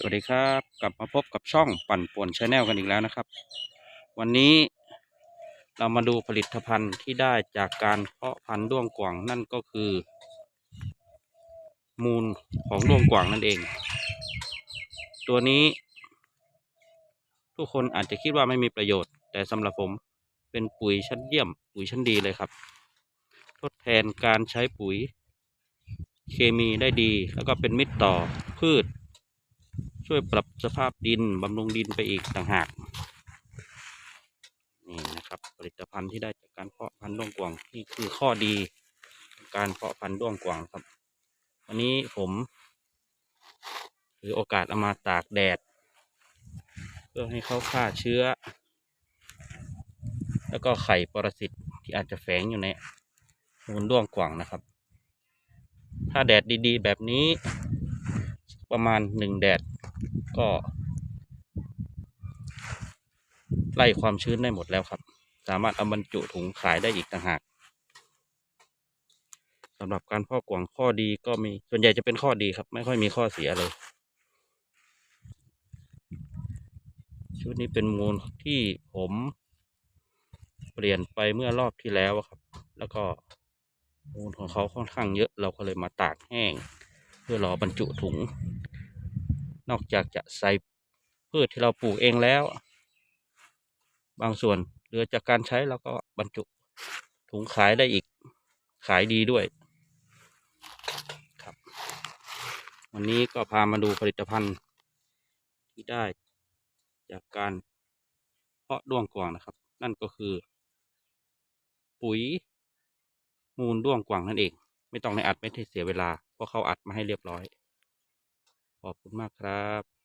สวัสดีครับกลับมาพบกับช่องปั่นป่วนชาแนลกันอีกแล้วนะครับ วันนี้เรามาดูผลิตภัณฑ์ที่ได้จากการเพาะพันธุ์ด้วงกว่างนั่นก็คือ มูลของด้วงกว่างนั่นเอง ตัวนี้ ทุกคนอาจจะคิดว่าไม่มีประโยชน์ แต่สำหรับผมเป็นปุ๋ยชั้นเยี่ยม ปุ๋ยชั้นดีเลยครับ ทดแทนการใช้ปุ๋ยเคมีได้ดี แล้วก็เป็นมิตรต่อพืช ช่วยปรับสภาพดินบำรุงดินไปอีกต่างหาก นี่นะครับผลิตภัณฑ์ที่ได้จากการเพาะพันธุ์ด้วงกวางนี่คือข้อดี การเพาะพันธุ์ด้วงกวางครับ วันนี้ผมถือโอกาสเอามาตากแดด เพื่อให้เขาฆ่าเชื้อ แล้วก็ไข่ปรสิตที่อาจจะแฝงอยู่ในมูลด้วงกว่างนะครับ ถ้าแดดดีๆ แบบนี้ ประมาณหนึ่งแดด ก็ ไล่ความชื้นได้หมดแล้วครับ สามารถเอาบรรจุถุงขายได้อีกต่างหากสำหรับการพาะกวางข้อดีก็มีส่วนใหญ่จะเป็นข้อดีครับ ไม่ค่อยมีข้อเสียเลย ชุดนี้เป็นมูลที่ผมเปลี่ยนไปเมื่อรอบที่แล้วครับ แล้วก็มูลของเขาค่อนข้างเยอะเราก็เลยมาตากแห้ง เพื่อรอบรรจุถุง นอกจากจะใส่พืชที่เราปลูกเองแล้ว บางส่วนเหลือจากการใช้เราก็บรรจุถุงขายได้อีกขายดีด้วยครับ วันนี้ก็พามาดูผลิตภัณฑ์ที่ได้จากการเพาะด้วงกวางนะครับ นั่นก็คือ ปุ๋ยมูลด้วงกวางนั่นเอง ไม่ต้องในอัดไม่ให้เสียเวลาเพราะเขาอัดมาให้เรียบร้อย ขอบคุณมากครับ